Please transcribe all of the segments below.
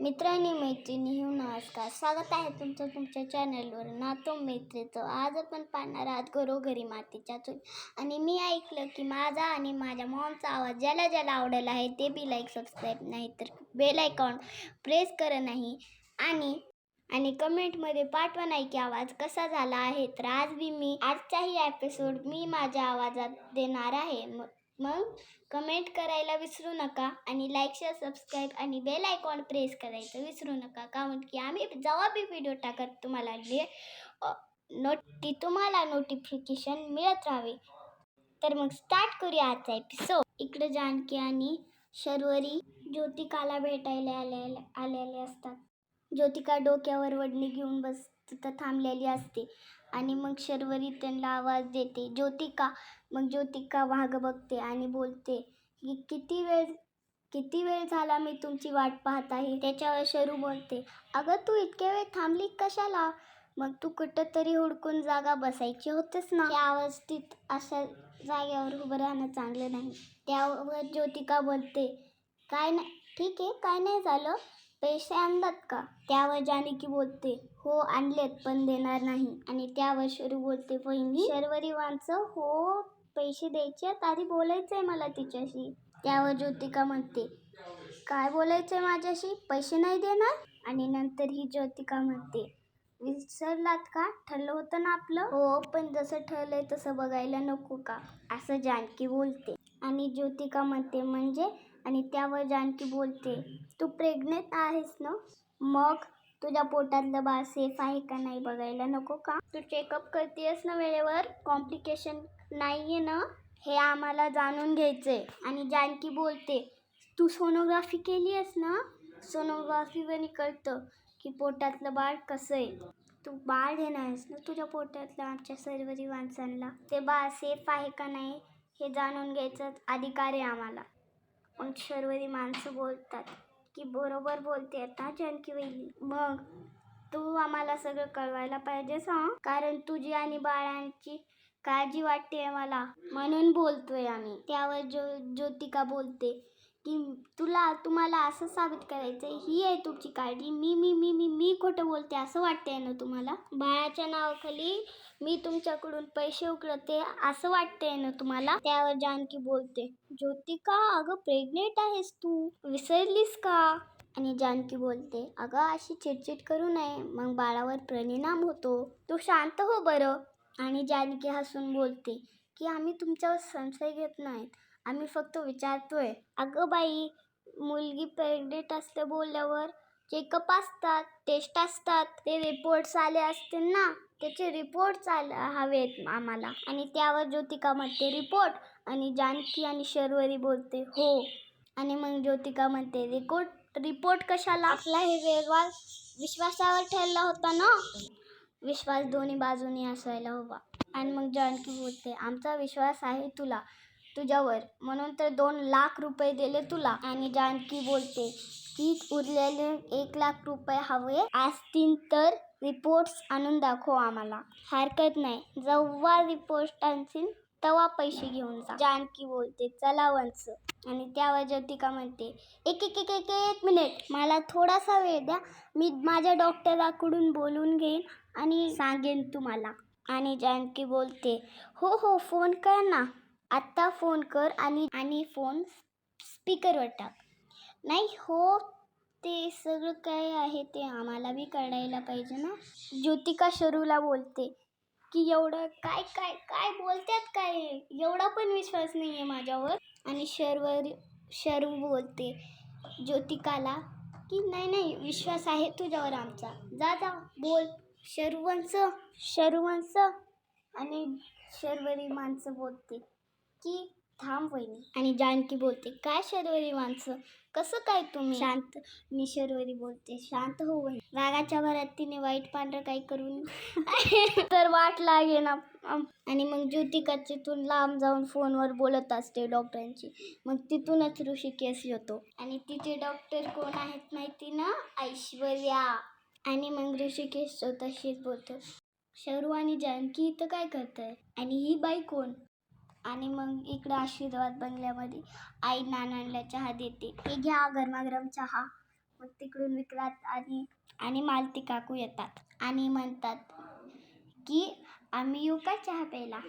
मित्रांनी मैत्रिणी हो नमस्कार. स्वागत आहे तुमचं तुमच्या चॅनलवर. नातो मैत्रीचं आज आपण पाहणार आहात घरोघरी मातीच्या चूल आणि मी ऐकलं की माझा आणि माझ्या मॉमचा आवाज ज्याला ज्याला आवडला आहे ते बी लाईक सबस्क्राईब नाही तर बेल आयकॉन प्रेस कर नाही. आणि आणि कमेंटमध्ये पाठवा नाही की आवाज कसा झाला आहे. तर आज बी मी आजचाही एपिसोड मी माझ्या आवाजात देणार आहे. मग मग कमेंट करायला विसरू नका आणि लाईक शेअर सबस्क्राईब आणि बेल आयकॉन प्रेस करायचं विसरू नका. कारण की आम्ही जेव्हा बी व्हिडिओ टाकत तुम्हाला नोटी तुम्हाला नोटिफिकेशन मिळत राहावे. तर मग स्टार्ट करूया आजचा एपिसोड इकडे जानकी आणि शर्वरी ज्योतिकाला भेटायला आलेले आलेले असतात. ज्योतिका डोक्यावर वडणी घेऊन बस तिथं थांबलेली असते आणि मग शर्वरी त्यांना आवाज देते ज्योतिका मग ज्योतिका वाघ बघते आणि बोलते की किती वेळ किती वेळ झाला मी तुमची वाट पाहत आहे? त्याच्यावर शरू बोलते अगं तू इतक्या वेळ थांबली कशाला? मग तू कुठं तरी हुडकून जागा बसायची होतेस ना? त्या अवस्थेत अशा जागेवर उभं राहणं चांगलं नाही. त्यावर ज्योतिका बोलते काय नाही ठीक आहे काय नाही झालं? पैसे आणलात का? त्यावर जानकी बोलते हो आणलेत पण देणार नाही. आणि त्यावर शरू बोलते बहिणी शर्वरी वांचं हो पैसे द्यायचे आहेत, आधी बोलायचं आहे मला तिच्याशी. त्यावर ज्योतिका म्हणते काय बोलायचं आहे माझ्याशी? पैसे नाही देणार? आणि नंतर ही ज्योतिका म्हणते विसरलात का? ठरलं होतं ना आपलं? हो पण जसं ठरलंय तसं बघायला नको का? असं जानकी बोलते. आणि ज्योतिका म्हणते म्हणजे? आणि त्यावर जानकी बोलते तू प्रेग्नेंट आहेस ना? मग? तुझ्या पोटातलं बाळ सेफ आहे का नाही बघायला नको का? तू चेकअप करतेस ना वेळेवर? कॉम्प्लिकेशन नाही आहे ना? हे आम्हाला जाणून घ्यायचं आहे आणि जानकी बोलते तू सोनोग्राफी केली आहेस ना सोनोग्राफीवर कळतं की पोटातलं बाळ कसं आहे? तू बाळ घेणार आहेस ना तुझ्या पोटातलं आमच्या सर्वरी माणसांना ते बाळ सेफ आहे का नाही हे जाणून घ्यायचं अधिकार आहे आम्हाला. मग शर्वरी माणसं बोलतात की बरोबर बोलते आता जानकी वहिली मग तू आम्हाला सगळं कळवायला पाहिजेस हां? कारण तुझी आणि बाळांची काळजी वाटते मला. म्हणून बोलतोय आम्ही. त्यावर जो ज्योतिका बोलते की तुला तुम्हाला असं साबित करायचं आहे ही आहे तुमची काळजी. मी मी मी मी मी खोटं बोलते असं वाटतंय ना तुम्हाला? बाळाच्या नावाखाली मी तुमच्याकडून पैसे उकळते असं वाटतंय ना तुम्हाला? त्यावर जानकी बोलते ज्योतिका अगं प्रेग्नेंट आहेस तू. विसरलीस का? आणि जानकी बोलते अगं अशी चिडचिड करू नये. मग बाळावर परिणाम होतो. तू शांत हो बरं. आणि जानकी हसून बोलते की आम्ही तुमच्यावर संशय घेत नाहीत. आम्ही फक्त विचारतोय. अगं बाई मुलगी प्रेग्नेंट असते बोलल्यावर चेकअप असतात टेस्ट असतात ते रिपोर्ट्स आले असतील ना त्याचे रिपोर्ट्स आले हवेत आम्हाला. आणि त्यावर ज्योतिका म्हणते रिपोर्ट आणि जानकी आणि शर्वरी बोलते हो. आणि मग ज्योतिका म्हणते रिपोर्ट रिपोर्ट कशाला? आपला हे वेगवा विश्वासावर ठरला होता ना? विश्वास दोन्ही बाजूनी असायला हवा. आणि मग जानकी बोलते आमचा विश्वास आहे तुला तुझ्यावर. म्हणून तर दोन लाख रुपये दिले तुला. आणि जानकी बोलते की उरलेले एक लाख रुपये हवे असतील तर रिपोर्ट्स आणून दाखव आम्हाला. हरकत नाही. जेव्हा रिपोर्ट आणशील तेव्हा पैसे घेऊन जा. जानकी बोलते चला वंच आणि त्यावर ज्योतिका म्हणते एक एक एक एक एक मिनिट. मला थोडासा वेळ द्या. मी माझ्या डॉक्टराकडून बोलून घेईन. आणि सांगेन तुम्हाला. आणि जानकी बोलते हो हो फोन कर ना. आत्ता फोन कर आणि आणि फोन स्पीकरवर टाक. नाही हो ते सगळं काय आहे ते आम्हाला बी कळायला पाहिजे ना. ज्योतिका शरूला बोलते की एवढं काय काय काय बोलतात काय? एवढा पण विश्वास नाही आहे माझ्यावर. आणि शर्वर शरू बोलते ज्योतिकाला की नाही नाही विश्वास आहे तुझ्यावर आमचा. जा जा बोल. शरुवंश शरुवंश आणि शर्वरी माणसं बोलते. की थांब वहिनी. आणि जानकी बोलते काय शर्वरी माणसं? कसं काय तुम्ही? शांत मी शर्वरी बोलते. शांत हो वहिनी. रागाच्या भरात तिने वाईट पांढरं काही करून तर वाट लागे ना. आणि मग ज्योतिका तिथून लांब जाऊन फोनवर बोलत असते डॉक्टरांची मग तिथूनच ऋषिकेश येतो. आणि तिचे डॉक्टर कोण आहेत माहिती ना? ऐश्वर्या. आणि मग ऋषिकेश तशीच बोलतो शरू आणि जानकी इथं काय करताय? आणि ही बाई कोण? आणि मग इकडं आशीर्वाद बंगल्यामध्ये आई नानांना चहा देते. हे घ्या गरमागरम चहा. मग तिकडून विक्रांत आणि आणि मालती काकू येतात आणि म्हणतात की आम्ही येऊ का चहा प्यायला?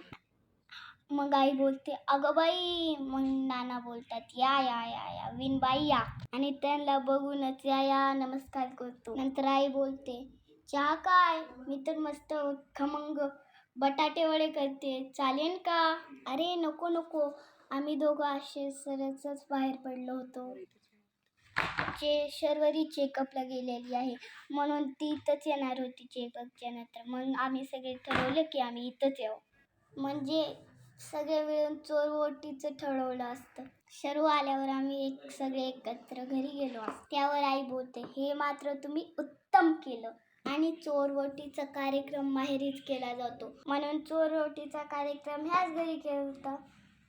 मग आई बोलते अगं बाई मग त्यांना बोलतात. या या या या. विनबाई या. आणि त्यांना बघूनच या या नमस्कार करतो. नंतर आई बोलते चहा काय? मी तर मस्त खमंग. बटाटे वडे करते. चालेल का? अरे नको नको. आम्ही दोघं असे सरसच बाहेर पडलो होतो. चे शर्वरी चेकअपला गेलेली आहे. म्हणून ती इथंच येणार होती चेकअपच्या नंतर. मग आम्ही सगळे ठरवलं की आम्ही इथंच येऊ म्हणजे सगळे मिळून चोर ओटीचं ठरवलं असतं. सर्व आल्यावर आम्ही एक सगळे एकत्र घरी गेलो त्यावर आई बोलते हे मात्र तुम्ही उत्तम केलं. आणि चोरवटीचा कार्यक्रम माहेरीच केला जातो. म्हणून चोरवटीचा कार्यक्रम ह्याच घरी केला होता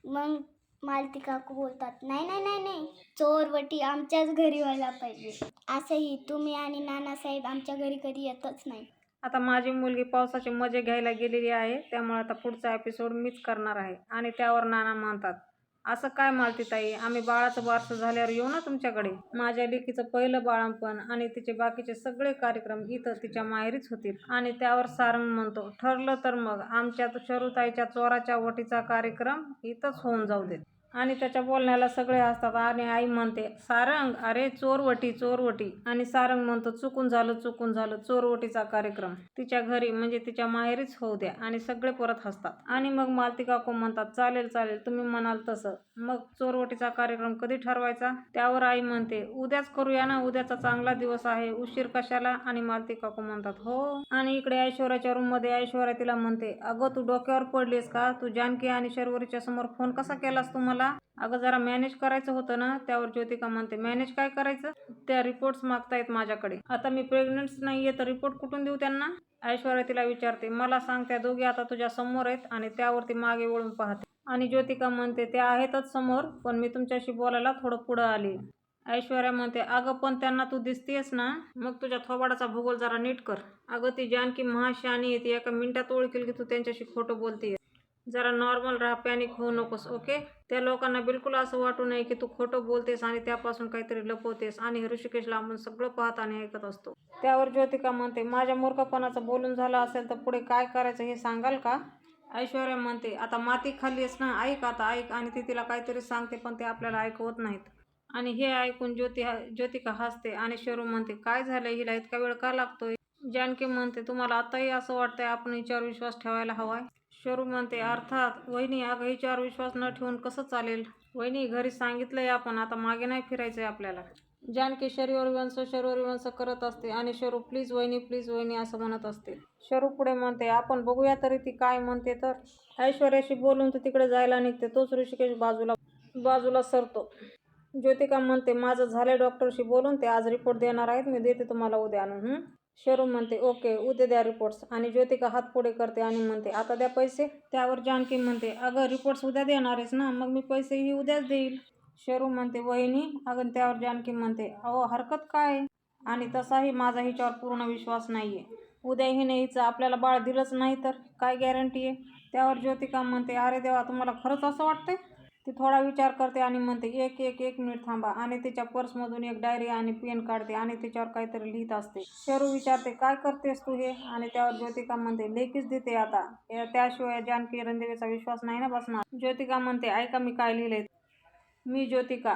मग मालती काकू बोलतात नाही नाही नाही नाही. चोरवटी आमच्याच घरी व्हायला पाहिजे. असंही तुम्ही आणि नानासाहेब आमच्या घरी कधी येतच नाही. आता माझी मुलगी पावसाचे मजे घ्यायला गेलेली आहे त्यामुळे आता पुढचा एपिसोड मीच करणार आहे. आणि त्यावर नाना मानतात असं काय मालती ताई आम्ही बाळाचं बारसं झाल्यावर येऊ ना तुमच्याकडे? माझ्या लेकीचं पहिलं बाळंपण आणि तिचे बाकीचे सगळे कार्यक्रम इथं तिच्या माहेरीच होतील. आणि त्यावर सारंग म्हणतो ठरलं तर मग आमच्या शरुताईच्या चोराच्या वटीचा कार्यक्रम इथंच होऊन जाऊ देत. आणि त्याच्या बोलण्याला सगळे हसतात आणि आई म्हणते सारंग अरे चोरवटी चोरवटी. आणि सारंग म्हणतो चुकून झालं चुकून झालं चोरवटीचा कार्यक्रम. तिच्या घरी म्हणजे तिच्या माहेरीच होऊ द्या. आणि सगळे परत हसतात. आणि मग मालती काकू म्हणतात चालेल चालेल तुम्ही म्हणाल तसं. मग चोरवटीचा कार्यक्रम कधी ठरवायचा? त्यावर आई म्हणते उद्याच करूया ना उद्याचा चांगला दिवस आहे उशीर कशाला? आणि मालती काकू म्हणतात हो. आणि इकडे ऐश्वर्याच्या रूममध्ये ऐश्वर्या तिला म्हणते अगं तू डोक्यावर पडलीस का? तू जानकी आणि शर्वरीच्या समोर फोन कसा केलास तू मला अगं जरा मॅनेज करायचं होतं ना त्यावर ज्योतिका म्हणते मॅनेज काय करायचं? त्या रिपोर्ट्स मागतायत माझ्याकडे. आता मी प्रेग्नंट नाहीये तर रिपोर्ट कुठून देऊ त्यांना? ऐश्वर्या तिला विचारते मला सांग त्या दोघी आता तुझ्या समोर आहेत आणि त्यावरती मागे वळून पाहते. आणि ज्योतिका म्हणते ते आहेतच समोर पण मी तुमच्याशी बोलायला थोडं पुढं आली. ऐश्वर्या म्हणते अगं पण त्यांना तू दिसतेस ना मग तुझ्या थोबाडाचा भूगोल जरा नीट कर. अगं ती जानकी महाशानी आहे ती एका मिनिटात ओळखेल की तू त्यांच्याशी खोटं बोलतेय जरा नॉर्मल राहा पॅनिक होऊ नकोस ओके त्या लोकांना बिलकुल असं वाटू नये की तू खोटं बोलतेस आणि त्यापासून काहीतरी लपवतेस आणि ऋषिकेशला आपण सगळं पाहत आणि ऐकत असतो. त्यावर ज्योतिका म्हणते माझ्या मूर्खपणाचं बोलून झालं असेल तर पुढे काय करायचं हे सांगाल का? ऐश्वर्या म्हणते आता माती खाल्लीस ना ऐक आता ऐक आणि ती तिला काहीतरी सांगते पण ते आपल्याला ऐकवत नाहीत. आणि हे ऐकून ज्योती ज्योतिका हसते आणि शरू म्हणते काय झालं हिला इतका वेळ का लागतोय? जानकी म्हणते तुम्हाला आताही असं वाटतंय आपण हिच्यावर विश्वास ठेवायला हवाय. शरू म्हणते अर्थात वहिनी अगं हिच्यावर विश्वास न ठेवून कसं चालेल? वहिनी घरी सांगितलंय आपण आता मागे नाही फिरायचंय आपल्याला. जानकी शरीवर विवंस शरीवर विवंस करत असते आणि शरू प्लीज वहिनी प्लीज वहिनी असं म्हणत असते. शरू पुढे म्हणते आपण बघूया तरी ती काय म्हणते तर. ऐश्वर्याशी बोलून तर तिकडे जायला निघते. तोच ऋषिकेश बाजूला बाजूला सरतो. ज्योतिका म्हणते माझं झालं डॉक्टरशी बोलून ते आज रिपोर्ट देणार आहेत. मी देते तुम्हाला उद्या आणून. शरू म्हणते ओके उद्या द्या रिपोर्ट्स आणि ज्योतिका हात पुढे करते आणि म्हणते आता द्या पैसे. त्यावर जानकी म्हणते अगं रिपोर्ट्स उद्या देणार आहेस ना मग मी पैसेही उद्याच देईल. शरू म्हणते वहिनी अगं त्यावर जानकी म्हणते अहो हरकत काय? आणि तसाही माझा हिच्यावर पूर्ण विश्वास नाही आहे उद्या हिने हिचं आपल्याला बाळ दिलंच नाही तर काय गॅरंटी आहे? त्यावर ज्योतिका म्हणते अरे देवा तुम्हाला खरंच असं वाटतंय? ती थोडा विचार करते आणि म्हणते एक एक एक मिनिट थांबा. आणि तिच्या पर्समधून एक डायरी आणि पेन काढते आणि तिच्यावर काहीतरी लिहित असते. शेरू विचारते काय करतेस तू हे? आणि त्यावर ज्योतिका म्हणते लेखीच देते आता. त्याशिवाय जानकी रणदेवीचा विश्वास नाही ना बसणार. ज्योतिका म्हणते ऐका मी काय लिहिले मी ज्योतिका.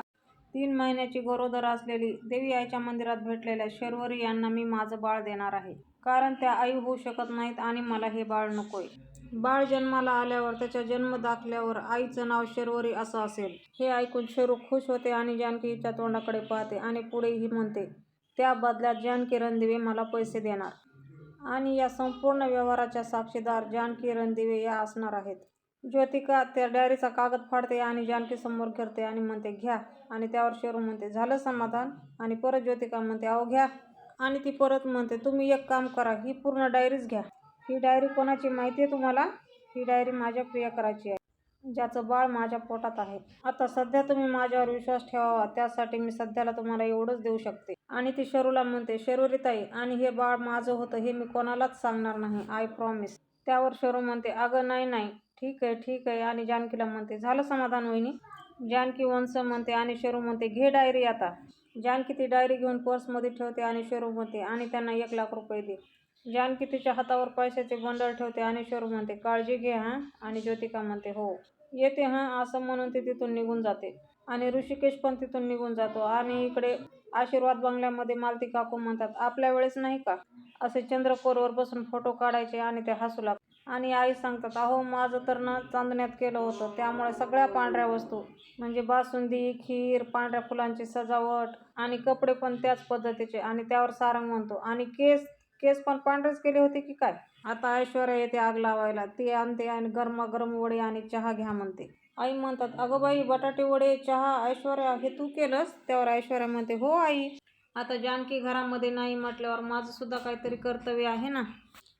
तीन महिन्याची गरोदर असलेली देवी आईच्या मंदिरात भेटलेल्या शर्वरी यांना मी माझं बाळ देणार आहे. कारण त्या आई होऊ शकत नाहीत आणि मला हे बाळ नकोय. बाळ जन्माला आल्यावर त्याच्या जन्म दाखल्यावर आईचं नाव शर्वरी असं असेल. हे ऐकून शरू खुश होते आणि जानकीच्या तोंडाकडे पाहते आणि पुढेही म्हणते त्या बदल्यात जानकी रणदिवे मला पैसे देणार. आणि या संपूर्ण व्यवहाराच्या साक्षीदार जानकी रणदिवे या असणार आहेत. ज्योतिका त्या डायरीचा कागद फाडते आणि जानकी समोर करते आणि म्हणते घ्या. आणि त्यावर शेरू म्हणते झालं समाधान. आणि परत ज्योतिका म्हणते अहो घ्या. आणि ती परत म्हणते तुम्ही एक काम करा ही पूर्ण डायरीच घ्या. ही डायरी कोणाची माहिती आहे तुम्हाला? ही डायरी माझ्या प्रियकराची आहे. ज्याचं बाळ माझ्या पोटात आहे. आता सध्या तुम्ही माझ्यावर विश्वास ठेवावा. त्यासाठी मी सध्याला तुम्हाला एवढंच देऊ शकते. आणि ती शरूला म्हणते शरूरीताई आणि हे बाळ माझं होतं हे मी कोणालाच सांगणार नाही. आय प्रॉमिस त्यावर शरू म्हणते अगं नाही नाही. ठीक आहे ठीक आहे. आणि जानकीला म्हणते झालं समाधान वहिनी? जानकी वंश म्हणते आणि शरू म्हणते घे डायरी आता. जानकी ती डायरी घेऊन पर्समध्ये ठेवते आणि शरू म्हणते आणि त्यांना एक लाख रुपये दे. जानकी तिच्या हातावर पैशाचे बंडल ठेवते आणि शोरू म्हणते काळजी घे हां? आणि ज्योतिका म्हणते हो. येते हां? असं म्हणून ती तिथून निघून जाते. आणि ऋषिकेश पण तिथून निघून जातो. आणि इकडे आशीर्वाद बंगल्यामध्ये मालती काकू म्हणतात आपल्या वेळेस नाही का? असे चंद्रकोरवर बसून फोटो काढायचे आणि ते हसू लागतात. आणि आई सांगतात अहो माझं तर ना चांदण्यात केलं होतं. त्यामुळे सगळ्या पांढऱ्या वस्तू म्हणजे बासुंदी खीर पांढऱ्या फुलांची सजावट आणि कपडे पण त्याच पद्धतीचे आणि त्यावर सारंग म्हणतो. आणि केस केस पण पांढरेच केले होते की काय? आता ऐश्वर्या येते आग लावायला. ती आणते आणि गरमागरम वडे आणि चहा घ्या म्हणते. आई म्हणतात अगं बाई बटाटे वडे चहा ऐश्वर्या हे तू केलंस? त्यावर ऐश्वर्या म्हणते हो आई. आता जानकी घरामध्ये नाही म्हटल्यावर माझं सुद्धा काहीतरी कर्तव्य आहे ना?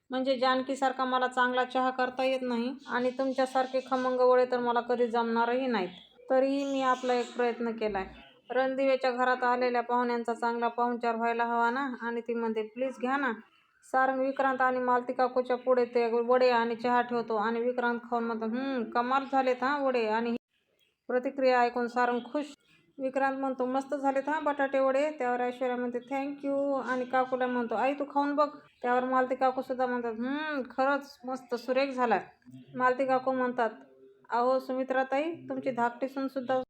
म्हणजे जानकीसारखा मला चांगला चहा करता येत नाही आणि तुमच्यासारखे खमंग वडे तर मला कधी जमणारही नाहीत. तरीही मी आपला एक प्रयत्न केला आहे रणदिवेच्या घरात आलेल्या पाहुण्यांचा चांगला पाहुणचार व्हायला हवा ना? आणि ती म्हणते प्लीज घ्या ना. सारंग विक्रांत आणि मालती काकूच्या पुढे ते वडे आणि चहा ठेवतो आणि विक्रांत खाऊन म्हणतो कमाल झालेत हां वडे. आणि प्रतिक्रिया ऐकून सारंग खुश. विक्रांत म्हणतो मस्त झालेत हां बटाटे वडे. त्यावर ऐश्वर्या म्हणते थँक्यू आणि काकूला म्हणतो आई तू खाऊन बघ. त्यावर मालती काकू सुद्धा म्हणतात खरंच मस्त सुरेख झाला मालती काकू म्हणतात अहो सुमित्राताई तुमची धाकटी सून सुद्धा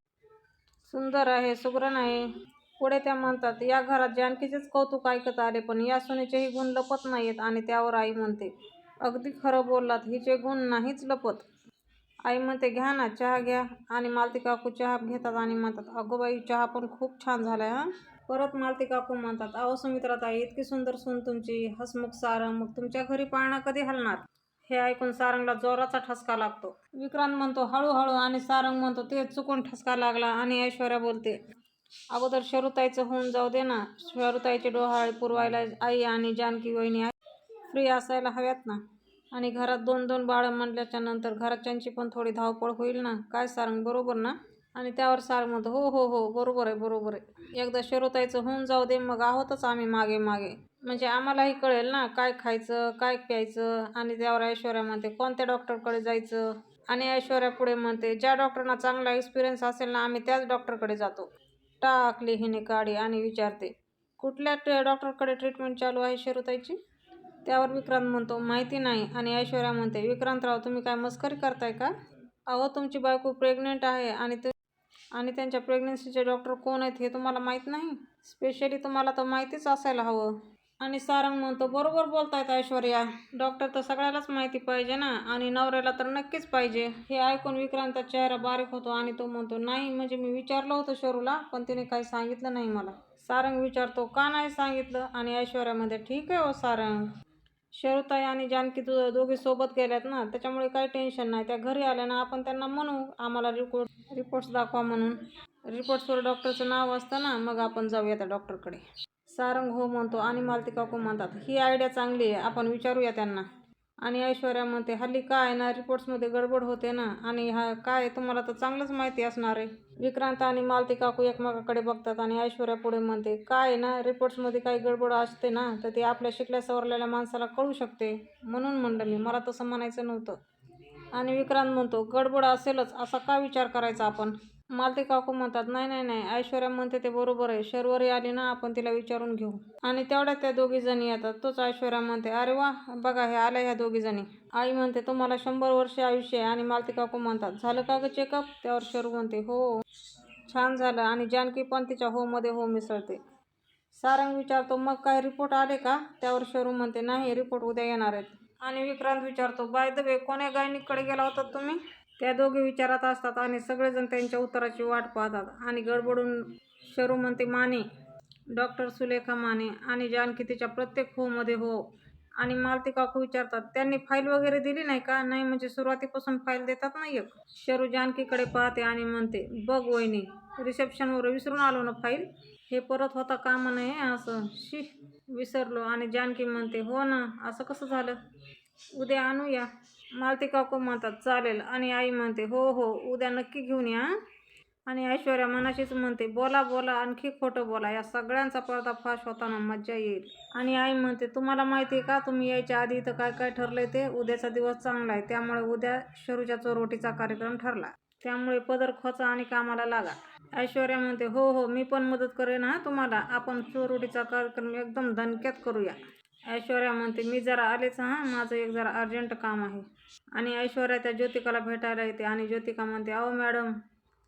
सुंदर आहे सुग्रण आहे. पुढे त्या म्हणतात या घरात जानकीचेच कौतुक ऐकत आले पण या सुनेचेही गुण लपत नाहीत आणि त्यावर आई म्हणते अगदी खरं बोललात हिचे गुण नाहीच लपत. आई म्हणते घ्या ना चहा घ्या. आणि मालती काकू चहा घेतात आणि म्हणतात अगोबाई चहा पण खूप छान झालाय हा. परत मालती काकू म्हणतात अहो सुमित्राताई इतकी सुंदर सून तुमची हसमुख सारं मग तुमच्या घरी पाळणा कधी हलणार? हे ऐकून सारंगला जोराचा ठसका लागतो. विक्रांत म्हणतो हळूहळू आणि सारंग म्हणतो ते चुकून ठसका लागला आणि ऐश्वर्या बोलते अगोदर शरुताईचं होऊन जाऊ दे ना. शरुताईचे डोहाळे पुरवायला आई आणि जानकी वहिनी फ्री असायला हव्यात ना. आणि घरात दोन दोन बाळं म्हणल्याच्या नंतर घरच्यांची पण थोडी धावपळ होईल ना. काय सारंग बरोबर ना? आणि त्यावर सार म्हणतो हो हो हो बरोबर आहे बरोबर आहे. एकदा शरोताईचं होऊन जाऊ दे मग आहोतच आम्ही मागे मागे. म्हणजे आम्हालाही कळेल ना काय खायचं काय प्यायचं आणि त्यावर ऐश्वर्या म्हणते कोणत्या डॉक्टरकडे जायचं? आणि ऐश्वर्या पुढे म्हणते ज्या डॉक्टरना चांगला एक्सपिरियन्स असेल ना आम्ही त्याच डॉक्टरकडे जातो. टाकली हिने काढी आणि विचारते कुठल्या ट- डॉक्टरकडे ट्रीटमेंट चालू आहे शरुताईची? त्यावर विक्रांत म्हणतो माहिती नाही. आणि ऐश्वर्या म्हणते विक्रांतराव तुम्ही काय मस्करी करताय का? अहो तुमची बायको प्रेग्नेंट आहे आणि ते आणि त्यांच्या प्रेग्नन्सीचे डॉक्टर कोण आहेत हे तुम्हाला माहीत नाही? स्पेशली तुम्हाला तर माहितीच असायला हवं. आणि सारंग म्हणतो बरोबर बोलतायत ऐश्वर्या. डॉक्टर तर सगळ्यालाच माहिती पाहिजे ना? आणि नवऱ्याला तर नक्कीच पाहिजे. हे ऐकून विक्रांतचा चेहरा बारीक होतो आणि तो म्हणतो नाही म्हणजे मी विचारलं होतं शरूला पण तिने काही सांगितलं नाही मला. सारंग विचारतो का नाही सांगितलं? आणि ऐश्वर्यामध्ये ठीक आहे हो सारंग. शरुताई आणि जानकी तू दोघी सोबत गेल्यात ना त्याच्यामुळे काही टेन्शन नाही. त्या घरी आल्या ना आपण त्यांना म्हणू आम्हाला रिपोर्ट रिपोर्ट्स दाखवा म्हणून. रिपोर्ट्सवर डॉक्टरचं नाव असतं ना मग आपण जाऊया त्या डॉक्टरकडे सारंग हो म्हणतो आणि मालती काकू म्हणतात ही आयडिया चांगली आहे आपण विचारूया त्यांना. आणि ऐश्वर्या म्हणते हल्ली काय ना रिपोर्ट्समध्ये गडबड होते ना आणि हा काय तुम्हाला तर चांगलंच माहिती असणार आहे. विक्रांत आणि मालती काकू एकमेकाकडे बघतात आणि ऐश्वर्या पुढे म्हणते काय ना रिपोर्ट्समध्ये काही गडबड असते ना तर ते आपल्या शिकल्या सवरलेल्या माणसाला कळू शकते. म्हणून म्हणलं मी मला तसं म्हणायचं नव्हतं. आणि विक्रांत म्हणतो गडबड असेलच असा का विचार करायचा आपण? मालती काकू म्हणतात नाही नाही नाही ऐश्वर्या म्हणते ते बरोबर आहे. शर्वरी आली ना आपण तिला विचारून घेऊ. आणि तेवढ्यात त्या दोघी जणी येतात. तोच ऐश्वर्या म्हणते अरे वा बघा हे आल्या ह्या दोघी जणी. आई म्हणते तुम्हाला शंभर वर्ष आयुष्य आहे. आणि मालती काकू म्हणतात झालं का ग चेकअप त्यावर शरू म्हणते हो छान झालं. आणि जानकी पण तिच्या हो मध्ये हो मिसळते. सारंग विचारतो मग काय रिपोर्ट आले का? त्यावर शरू म्हणते नाही रिपोर्ट उद्या येणार आहेत. आणि विक्रांत विचारतो बाय द वे कोण्या गायनिककडे गेला होता तुम्ही? त्या दोघे विचारात असतात आणि सगळेजण त्यांच्या उत्तराची वाट पाहतात. आणि गडबडून शरू म्हणते माने डॉक्टर सुलेखा माने आणि जानकी तिच्या प्रत्येक होमध्ये हो. आणि मालती काकू विचारतात त्यांनी फाईल वगैरे दिली नाही का? नाही म्हणजे सुरुवातीपासून फाईल देतात ना एक? शरू जानकीकडे पाहते आणि म्हणते बघ वहिनी रिसेप्शनवर विसरून आलो ना फाईल? हे परत होता कामा नये असं. शी विसरलो आणि जानकी म्हणते हो ना असं कसं झालं? उद्या आणूया. मालती काकू म्हणतात चालेल. आणि आई म्हणते हो हो उद्या नक्की घेऊन या. आणि ऐश्वर्या मनाशीच म्हणते बोला बोला आणखी खोटं बोला. या सगळ्यांचा पर्दाफाश होताना मज्जा येईल. आणि आई म्हणते तुम्हाला माहिती आहे का? तुम्ही यायच्या आधी इथं काय काय ठरलंय ते? उद्याचा दिवस चांगला आहे. त्यामुळे उद्या शरूच्या चोरवटीचा कार्यक्रम ठरला. त्यामुळे पदर खोचा आणि कामाला लागा. ऐश्वर्या म्हणते हो हो मी पण मदत करेन हा तुम्हाला. आपण चोरोटीचा कार्यक्रम एकदम दणक्यात करूया. ऐश्वर्या म्हणते मी जरा आलेच हां. माझं एक जरा अर्जंट काम आहे. आणि ऐश्वर्या त्या ज्योतिकाला भेटायला येते आणि ज्योतिका म्हणते अहो मॅडम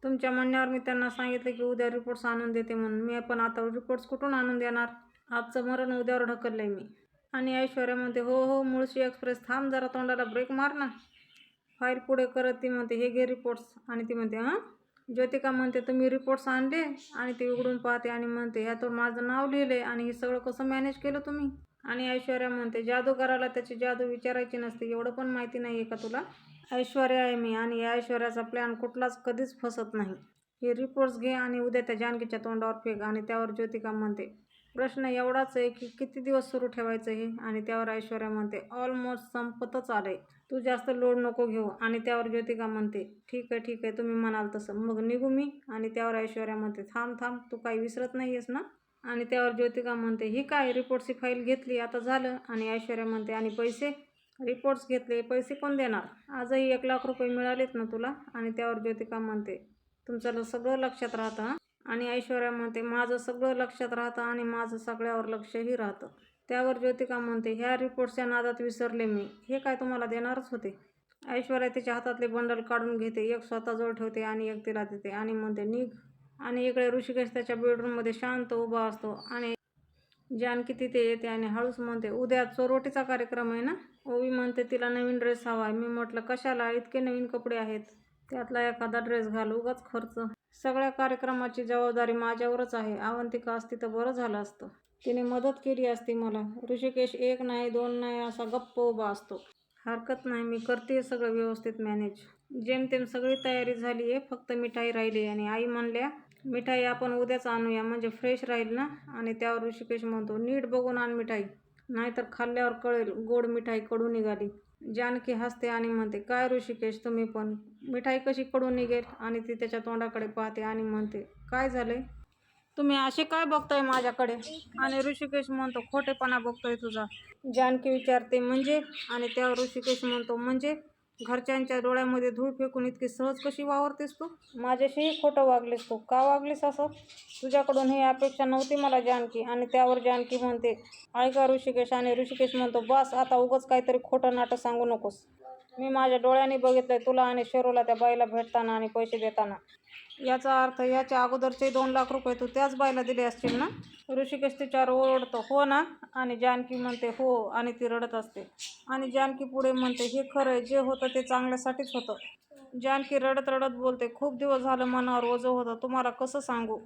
तुमच्या म्हणण्यावर मी त्यांना सांगितलं की उद्या रिपोर्ट्स आणून देते म्हणून. मी पण आता रिपोर्ट्स कुठून आणून देणार? आजचं मरण उद्यावर ढकललं आहे मी. आणि ऐश्वर्या म्हणते हो हो मुळशी एक्सप्रेस थांब जरा तोंडाला ब्रेक मार ना. फाईल पुढे करत ती म्हणते हे घे रिपोर्ट्स आणि ती म्हणते हां ज्योतिका म्हणते तुम्ही रिपोर्ट्स आणले आणि ते उघडून पाहते आणि म्हणते यातून माझं नाव लिहिले आणि हे सगळं कसं मॅनेज केलं तुम्ही? आणि ऐश्वर्या म्हणते जादूगाराला त्याची जादू विचारायची नसते एवढं पण माहिती नाही आहे का तुला? ऐश्वर्या आहे मी आणि या ऐश्वर्याचा प्लॅन कुठलाच कधीच फसत नाही. हे रिपोर्ट्स घे आणि उद्या त्या जानकीच्या तोंडावर फेक. आणि त्यावर ज्योतिका म्हणते प्रश्न एवढाच आहे की किती दिवस सुरू ठेवायचं हे? आणि त्यावर ऐश्वर्या म्हणते ऑलमोस्ट संपतच आले तू जास्त लोड नको घेऊ. आणि त्यावर ज्योतिका म्हणते ठीक आहे ठीक आहे. तुम्ही म्हणाल तसं. मग निघू मी आणि त्यावर ऐश्वर्या म्हणते थांब थांब. तू काही विसरत नाही आहेस ना? आणि त्यावर ज्योतिका म्हणते ही काय? रिपोर्टची फाईल घेतली? आता झालं. आणि ऐश्वर्या म्हणते आणि पैसे? रिपोर्ट्स घेतले. पैसे कोण देणार? आजही एक लाख रुपये मिळालेत ना तुला? आणि त्यावर ज्योतिका म्हणते तुमचं सगळं लक्षात राहतं हां? आणि ऐश्वर्या म्हणते माझं सगळं लक्षात राहतं आणि माझं सगळ्यावर लक्षही राहतं. त्यावर ज्योतिका म्हणते ह्या रिपोर्ट्सच्या नादात विसरले मी. हे काय तुम्हाला देणारच होते? ऐश्वर्या तिच्या हातातले बंडल काढून घेते एक स्वतःजवळ ठेवते आणि एक तिला देते आणि म्हणते निघ. आणि इकडे ऋषिकेश त्याच्या बेडरूममध्ये शांत उभा असतो आणि जानकी तिथे येते आणि हळूच म्हणते उद्या चोरोटीचा कार्यक्रम आहे ना? ओवी म्हणते तिला नवीन ड्रेस हवा आहे. मी म्हटलं कशाला? इतके नवीन कपडे आहेत. त्यातला एखादा ड्रेस घाल उगाच खर्च. सगळ्या कार्यक्रमाची जबाबदारी माझ्यावरच आहे. अवंतिका असती तर बरं झालं असतं. तिने मदत केली असती मला. ऋषिकेश एक नाही दोन नाही असा गप्प उभा असतो. हरकत नाही. मी करते सगळं व्यवस्थित मॅनेज. जेमतेम सगळी तयारी झाली आहे फक्त मिठाई राहिली आणि आई म्हणल्या मिठाई आपण उद्याच आणूया. म्हणजे फ्रेश राहील ना? आणि त्यावर ऋषिकेश म्हणतो नीट बघून आण मिठाई. नाहीतर खाल्ल्यावर कळेल गोड मिठाई कडू निघाली. जानकी हसते आणि म्हणते काय ऋषिकेश तुम्ही पण मिठाई कशी कडून निघेल आणि ती त्याच्या तोंडाकडे पाहते आणि म्हणते काय झाले तुम्ही असे काय बघताय माझ्याकडे? आणि ऋषिकेश म्हणतो खोटेपणा बघतोय तुझा. जानकी विचारते म्हणजे? आणि त्यावर ऋषिकेश म्हणतो म्हणजे? घरच्यांच्या डोळ्यामध्ये धूळ फेकून इतकी सहज कशी वावरतेस तू? माझ्याशीही खोटं वागलीस तू. का वागलीस असं? तुझ्याकडून ही अपेक्षा नव्हती मला जानकी. आणि त्यावर जानकी म्हणते ऐका ऋषिकेश. आणि ऋषिकेश म्हणतो बस आता उगाच काहीतरी खोटं नाटक सांगू नकोस. मी माझ्या डोळ्याने बघितलंय तुला आणि शेरूला त्या बाईला भेटताना आणि पैसे देताना. याचा अर्थ याच्या अगोदरचे दोन लाख रुपये तू त्याच बाईला दिले असतील ना? ऋषिकेश तिच्यावर ओरडतो हो ना? आणि जानकी म्हणते हो आणि ती रडत असते. आणि जानकी पुढे म्हणते हे खरं आहे जे होतं ते चांगल्यासाठीच होतं. जानकी रडत रडत बोलते खूप दिवस झालं मनावर ओझं होतं तुम्हाला कसं सांगू?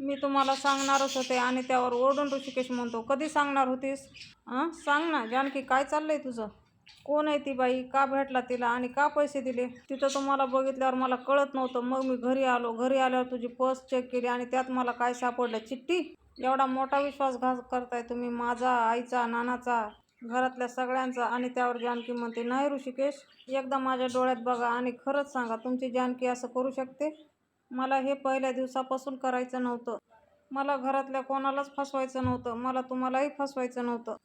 मी तुम्हाला सांगणारच होते आणि त्यावर ओरडून ऋषिकेश म्हणतो कधी सांगणार होतीस? हां सांग ना जानकी काय चाललं आहे तुझं? कोण आहे ती बाई? का भेटला तिला आणि का पैसे दिले? तिथं तुम्हाला बघितल्यावर मला कळत नव्हतं. मग मी घरी आलो. घरी आल्यावर तुझी पर्स चेक केली आणि त्यात मला काय सापडलं? चिठ्ठी? एवढा मोठा विश्वासघात करताय तुम्ही माझा आईचा नानाचा घरातल्या सगळ्यांचा आणि त्यावर जानकी म्हणते नाही ऋषिकेश एकदा माझ्या डोळ्यात बघा आणि खरंच सांगा तुमची जानकी असं करू शकते? मला हे पहिल्या दिवसापासून करायचं नव्हतं. मला घरातल्या कोणालाच फसवायचं नव्हतं. मला तुम्हालाही फसवायचं नव्हतं.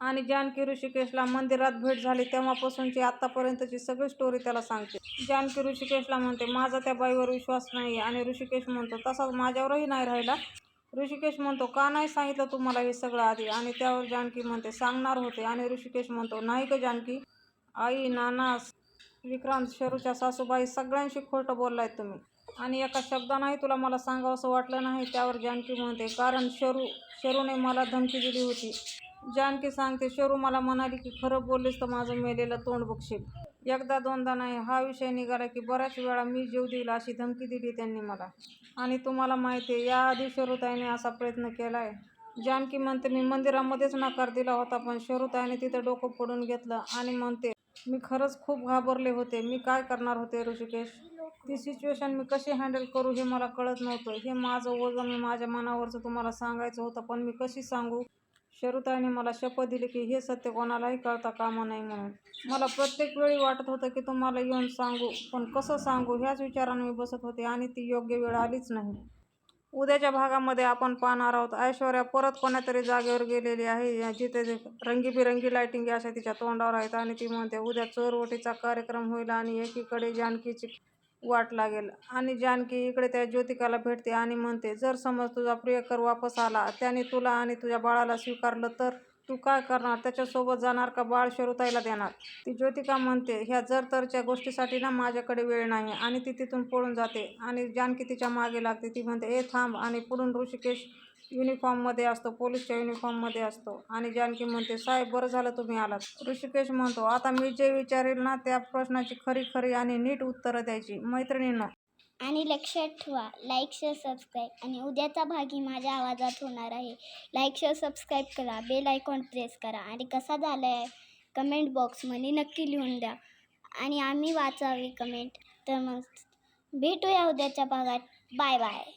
आणि जानकी ऋषिकेशला मंदिरात भेट झाली तेव्हापासूनची आत्तापर्यंतची सगळी स्टोरी त्याला सांगते. जानकी ऋषिकेशला म्हणते माझा त्या बाईवर विश्वास नाही आणि ऋषिकेश म्हणतो तसाच माझ्यावरही नाही राहिला. ऋषिकेश म्हणतो का नाही सांगितलं तुम्हाला हे सगळं आधी? आणि त्यावर जानकी म्हणते सांगणार होते. आणि ऋषिकेश म्हणतो नाही का जानकी. आई नाना विक्रांत शेरूच्या सासूबाई सगळ्यांशी खोटं बोललाय तुम्ही. आणि एका शब्दानंही तुला मला सांगावं असं वाटलं नाही? त्यावर जानकी म्हणते कारण शेरू शेरूने मला धमकी दिली होती. जानकी सांगते शरू मला म्हणाली की खरं बोललीस तर माझं मेलेलं तोंड बघशील. एकदा दोनदा नाही हा विषय निघाला की बऱ्याच वेळा मी जीव देईल अशी धमकी दिली त्यांनी मला. आणि तुम्हाला माहिती आहे याआधी शेरूताईने असा प्रयत्न केला आहे जानकी म्हणते मी मंदिरामध्येच नकार दिला होता पण शेरूताईने तिथं डोकं पडून घेतलं आणि म्हणते मी खरंच खूप घाबरले होते. मी काय करणार होते ऋषिकेश? ती सिच्युएशन मी कशी हँडल करू हे मला कळत नव्हतं. हे माझं ओझं मी माझ्या मनावरचं तुम्हाला सांगायचं होतं पण मी कशी सांगू? शरुताईने मला शपथ दिली की हे सत्य कोणालाही कळता कामा नाही म्हणून. मला प्रत्येक वेळी वाटत होतं की तुम्हाला येऊन सांगू पण कसं सांगू ह्याच विचाराने मी बसत होते आणि ती योग्य वेळ आलीच नाही. उद्याच्या भागामध्ये आपण पाहणार आहोत ऐश्वर्या परत कोणातरी जागेवर गेलेली आहे या जिथे रंगीबिरंगी लाईटिंग अशा तिच्या तोंडावर आहेत आणि ती म्हणते उद्या चोरवटीचा कार्यक्रम होईल आणि एकीकडे जानकीची वाट लागेल. आणि जानकी इकडे त्या ज्योतिकाला भेटते आणि म्हणते जर समज तुझा प्रियकर वापस आला त्याने तुला आणि तुझ्या बाळाला स्वीकारलं तर तू काय करणार? त्याच्यासोबत जाणार का? बाळ शरुताईला देणार? ती ज्योतिका म्हणते ह्या जर तरच्या गोष्टीसाठी ना माझ्याकडे वेळ नाही आणि ती तिथून पळून जाते. आणि जानकी तिच्यामागे लागते. ती म्हणते ए थांब आणि पुढून ऋषिकेश युनिफॉर्ममध्ये असतो पोलीसच्या युनिफॉर्ममध्ये असतो. आणि जानकी म्हणते साहेब बरं झालं तुम्ही आलात. ऋषिकेश म्हणतो आता मी जे विचारेल ना त्या प्रश्नाची खरी खरी आणि नीट उत्तरं द्यायची. मैत्रिणीनं. आणि लक्षात ठेवा लाईक शेअर सबस्क्राईब आणि उद्याचा भागी माझ्या आवाजात होणार आहे. लाईक शेअर सबस्क्राईब करा. बेल आयकॉन प्रेस करा. आणि कसा झाला आहे कमेंट बॉक्समध्ये नक्की लिहून द्या. आणि आम्ही वाचावी कमेंट तर मग भेटूया उद्याच्या भागात. Bye bye